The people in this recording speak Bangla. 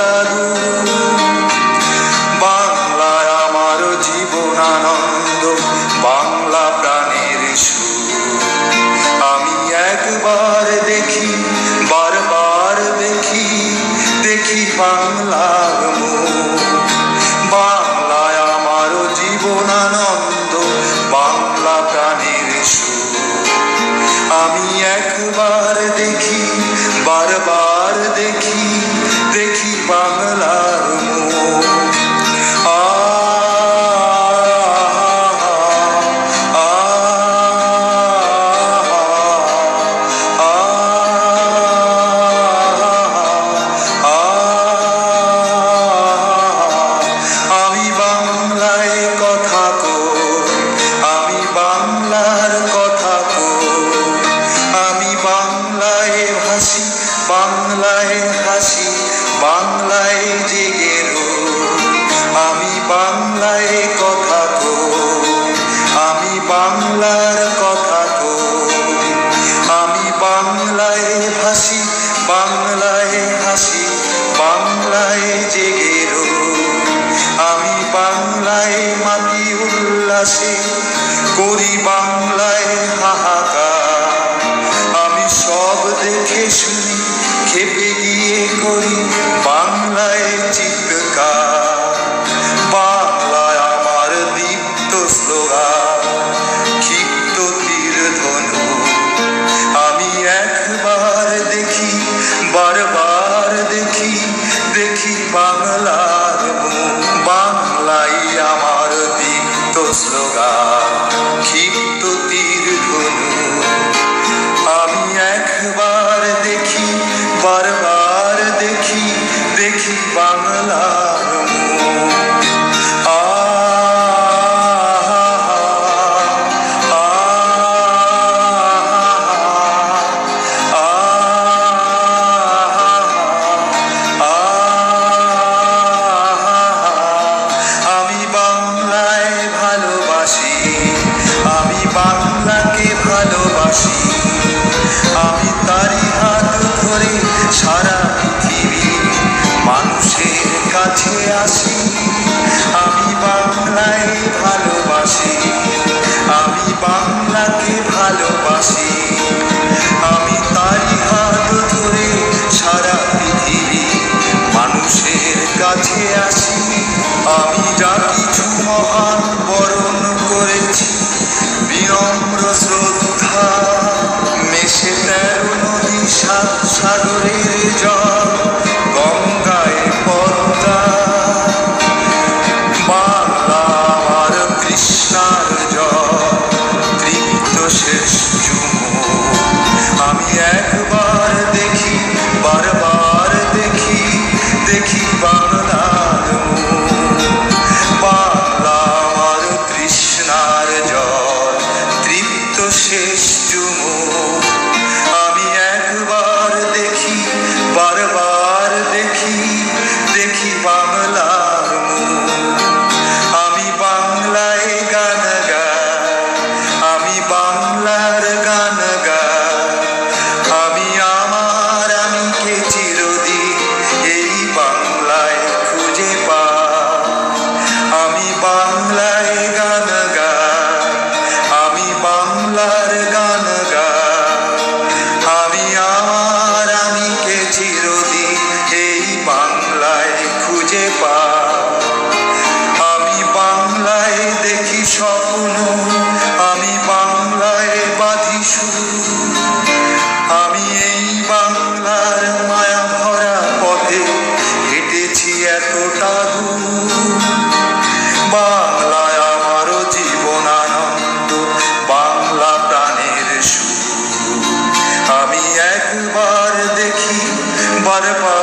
সুস্বাদু বাংলা আমার জীবনানন্দ, বাংলা প্রাণের সুর। আমি একবার দেখি, বারবার দেখি দেখি বাংলার আমি একবার দেখি, বারবার বাংলায় হাসি, বাংলায় জেগে আমি বাংলায় কথা কো আমি বাংলার কথা কো আমি বাংলায় হাসি বাংলায় হাসি, বাংলায় জেগে আমি বাংলায় মাতি উল্লাসে করি বাংলায় mừng vang lại chỉ স্বপ্ন আমি বাংলায় বাঁধি শুরু আমি এই বাংলার মায়া ভরা পথে হেঁটেছি এতটা দূর। বাংলায় আমারও জীবন আনন্দ, বাংলা প্রাণের সুর। আমি একবার দেখি বারবার